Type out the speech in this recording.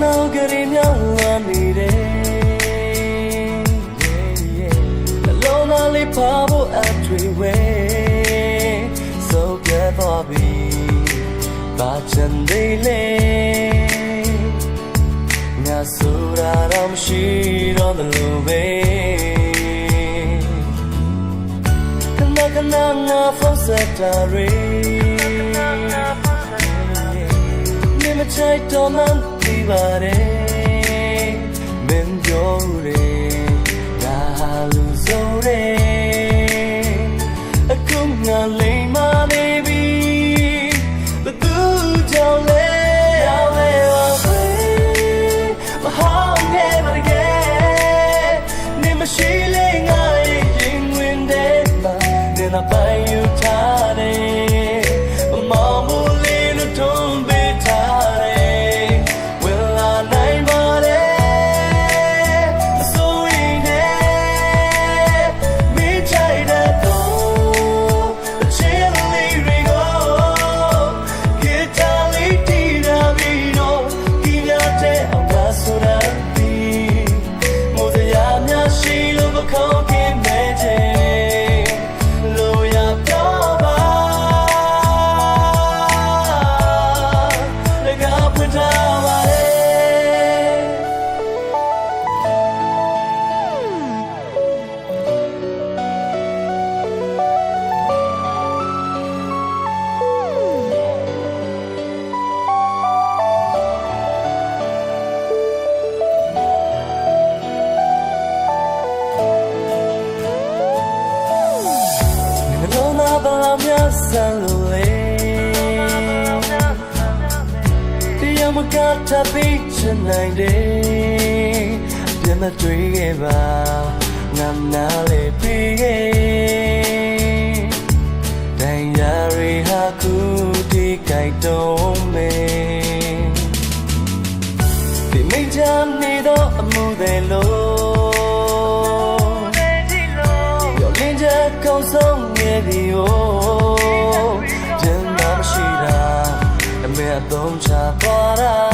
မြောင်းလာနေတယ်နှလုံးသားလေးပါဖို့အထွေဝဲ so get for me ဘာချင်သေးလဲငါဆိုတာတော့မရှိတော့တယ်လို့ပဲခဏခဏငါဖုန်းဆက်တာတွေနေမချိုက်တော့မှန်းသိ ပါတယ်မင်းပြောတယ်ငါဟာလူဆိုတယ်အခုငါလိမ်မာနေပြီဘသူကြောင့်လဲရောက်လဲပါပဲမဟောင်းနေပါ ဆန်လို့လေတရားမကတပိချင်နိုင်တယ်ပြန်မတွေ့ခဲ့ပါငါနာလေးပြီးခဲ့တန်ရာရီဟာခုဒီကြိုက်တော့မေဒီမိချမ်းနေတော့အမှုတွေလို့ 有连着高耸也比我 é bom de.